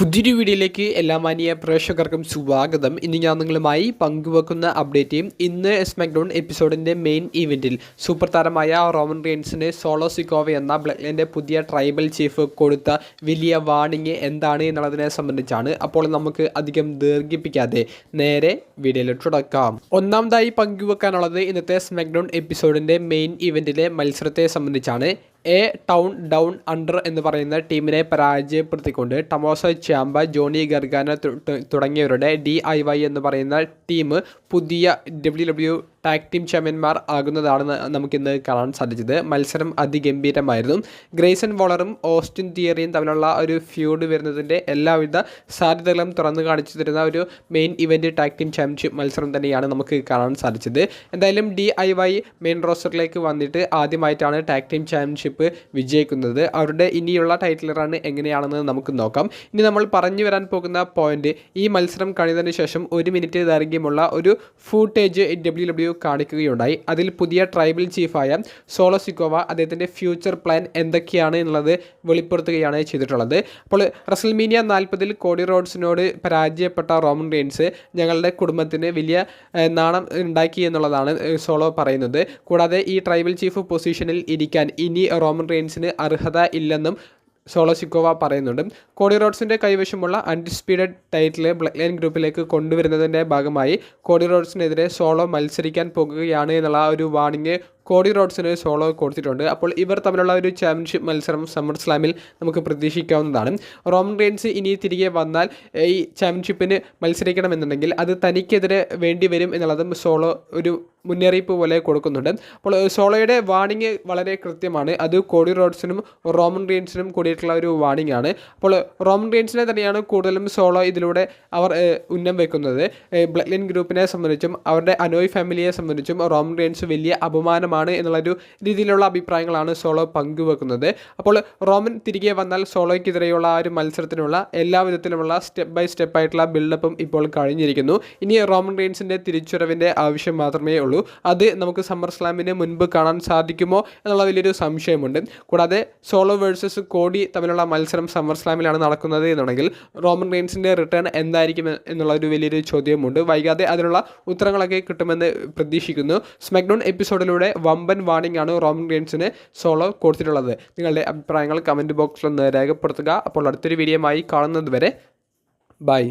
പുതിയൊരു വീഡിയോയിലേക്ക് എല്ലാ മാനിയ പ്രേക്ഷകർക്കും സ്വാഗതം. ഇന്ന് ഞാൻ നിങ്ങളുമായി പങ്കുവെക്കുന്ന അപ്ഡേറ്റ് ഇന്ന് സ്മാക്ഡൗൺ എപ്പിസോഡിന്റെ മെയിൻ ഇവന്റിൽ സൂപ്പർ താരമായ റോമൻ റെയിൻസിന് സോളോ സിക്കോവ എന്ന ബ്ലക്ലിന്റെ പുതിയ ട്രൈബൽ ചീഫ് കൊടുത്ത വലിയ വാണിംഗ് എന്താണ് എന്നുള്ളതിനെ സംബന്ധിച്ചാണ് അപ്പോൾ നമുക്ക് അധികം ദീർഘിപ്പിക്കാതെ നേരെ വീഡിയോയിലോട്ട് തുടക്കാം ഒന്നാമതായി പങ്കുവെക്കാനുള്ളത് ഇന്നത്തെ സ്മാക്ഡൗൺ എപ്പിസോഡിന്റെ മെയിൻ ഇവന്റിലെ മത്സരത്തെ സംബന്ധിച്ചാണ്. എ ടൗൺ ഡൗൺ അണ്ടർ എന്ന് പറയുന്ന ടീമിനെ പരാജയപ്പെടുത്തിക്കൊണ്ട് ടമോസ ചാമ്പ ജോണി ഗർഗാന തുടങ്ങിയവരുടെ ഡി ഐ വൈ എന്ന് പറയുന്ന ടീം പുതിയ ഡബ്ല്യു ഡബ്ല്യു ടാഗ് ടീം ചാമ്പ്യന്മാർ ആകുന്നതാണ് നമുക്കിന്ന് കാണാൻ സാധിച്ചത്. മത്സരം അതിഗംഭീരമായിരുന്നു. ഗ്രേസൺ വോളറും ഓസ്റ്റിൻ തിയറിയും തമ്മിലുള്ള ഒരു ഫ്യൂഡ് വരുന്നതിന്റെ എല്ലാവിധ സാധ്യതകളും തുറന്നു കാണിച്ചു തരുന്ന ഒരു main event tag team championship മത്സരം തന്നെയാണ് നമുക്ക് കാണാൻ സാധിച്ചത്. എന്തായാലും ഡി ഐ വൈ മെയിൻ റോസ്റ്ററിലേക്ക് വന്നിട്ട് ആദ്യമായിട്ടാണ് ടാഗ് ടീം ചാമ്പ്യൻഷിപ്പ് വിജയിക്കുന്നത്. അവരുടെ ഇനിയുള്ള ടൈറ്റിൽ റൺ എങ്ങനെയാണെന്ന് നമുക്ക് നോക്കാം. ഇനി നമ്മൾ പറഞ്ഞു വരാൻ പോകുന്ന പോയിന്റ് ഈ മത്സരം കഴിഞ്ഞതിന് ശേഷം ഒരു മിനിറ്റ് ദൈർഘ്യമുള്ള ഒരു ഫൂട്ടേജ് ഡബ്ല്യു കാണിക്കുകയുണ്ടായി. അതിൽ പുതിയ ട്രൈബൽ ചീഫായ സോളോ സിക്കോവ അദ്ദേഹത്തിന്റെ ഫ്യൂച്ചർ പ്ലാൻ എന്തൊക്കെയാണ് എന്നുള്ളത് വെളിപ്പെടുത്തുകയാണ് ചെയ്തിട്ടുള്ളത്. അപ്പോൾ റസൽമീനിയ നാൽപ്പതിൽ കോഡി റോഡ്സിനോട് പരാജയപ്പെട്ട റോമൻ റെയിൻസ് ഞങ്ങളുടെ കുടുംബത്തിന് വലിയ നാണം ഉണ്ടാക്കി എന്നുള്ളതാണ് സോളോ പറയുന്നത്. കൂടാതെ ഈ ട്രൈബൽ ചീഫ് പൊസിഷനിൽ ഇരിക്കാൻ ഇനി റോമൻ റെയിൻസിന് അർഹത ഇല്ലെന്നും സോളോ സിക്കോവ പറയുന്നുണ്ട്. കോഡി റോഡ്സിന്റെ കൈവശമുള്ള അൺഡിസ്പ്യൂട്ടഡ് ടൈറ്റിൽ ബ്ലഡ് ലൈൻ ഗ്രൂപ്പിലേക്ക് കൊണ്ടുവരുന്നതിന്റെ ഭാഗമായി കോഡി റോഡ്സിനെതിരെ സോളോ മത്സരിക്കാൻ പോകുകയാണ് എന്നുള്ള ഒരു വാണിംഗ് കോഡി റോഡ്സിന് സോളോ കൊടുത്തിട്ടുണ്ട്. അപ്പോൾ ഇവർ തമ്മിലുള്ള ഒരു ചാമ്പ്യൻഷിപ്പ് മത്സരം സമ്മർ സ്ലാമിൽ നമുക്ക് പ്രതീക്ഷിക്കാവുന്നതാണ്. റോമൻ റെയിൻസ് ഇനി തിരികെ വന്നാൽ ഈ ചാമ്പ്യൻഷിപ്പിന് മത്സരിക്കണമെന്നുണ്ടെങ്കിൽ അത് തനിക്കെതിരെ വേണ്ടി വരും എന്നുള്ളതും സോളോ ഒരു മുന്നറിയിപ്പ് പോലെ കൊടുക്കുന്നുണ്ട്. അപ്പോൾ സോളോയുടെ വാണിംഗ് വളരെ കൃത്യമാണ്. അത് കോടി റോഡ്സിനും റോമൻ റെയിൻസിനും കൂടിയിട്ടുള്ള ഒരു വാണിംഗ് ആണ്. അപ്പോൾ റോമൻ റെയിൻസിനെ തന്നെയാണ് കൂടുതലും സോളോ ഇതിലൂടെ അവർ ഉന്നം വെക്കുന്നത്. ബ്ലഡ് ലൈൻ ഗ്രൂപ്പിനെ സംബന്ധിച്ചും അവരുടെ അനോയ് ഫാമിലിയെ സംബന്ധിച്ചും റോമൻ റെയിൻസ് വലിയ അപമാനമാണ് എന്നുള്ളൊരു രീതിയിലുള്ള അഭിപ്രായങ്ങളാണ് സോളോ പങ്കുവെക്കുന്നത്. അപ്പോൾ റോമൻ തിരികെ വന്നാൽ സോളോയ്ക്കെതിരെയുള്ള ആ ഒരു മത്സരത്തിനുള്ള എല്ലാ വിധത്തിലുമുള്ള സ്റ്റെപ്പ് ബൈ സ്റ്റെപ്പ് ആയിട്ടുള്ള ബിൽഡപ്പും ഇപ്പോൾ കഴിഞ്ഞിരിക്കുന്നു. ഇനി റോമൻ റെയിൻസിന്റെ തിരിച്ചുവരവിന്റെ ആവശ്യം മാത്രമേ ഉള്ളൂ. അത് നമുക്ക് സമ്മർ സ്ലാമിന് മുൻപ് കാണാൻ സാധിക്കുമോ എന്നുള്ള വലിയൊരു സംശയമുണ്ട്. കൂടാതെ സോളോ വേഴ്സസ് കോടി തമ്മിലുള്ള മത്സരം സമ്മർ സ്ലാമിലാണ് നടക്കുന്നത് എന്നുണ്ടെങ്കിൽ റോമൻ റെയിൻസിന്റെ റിട്ടേൺ എന്തായിരിക്കും എന്നുള്ള ഒരു വലിയൊരു ചോദ്യമുണ്ട്. വൈകാതെ അതിനുള്ള ഉത്തരങ്ങളൊക്കെ കിട്ടുമെന്ന് പ്രതീക്ഷിക്കുന്നു. സ്മാക്ഡൗൺ എപ്പിസോഡിലൂടെ വമ്പൻ വാണിംഗ് ആണ് റോമൻ ഗെയിംസിന് സോളോ കൊടുത്തിട്ടുള്ളത്. നിങ്ങളുടെ അഭിപ്രായങ്ങൾ കമന്റ് ബോക്സിൽ ഒന്ന് രേഖപ്പെടുത്തുക. അപ്പോൾ അടുത്തൊരു വീഡിയോയുമായി കാണുന്നത് വരെ ബൈ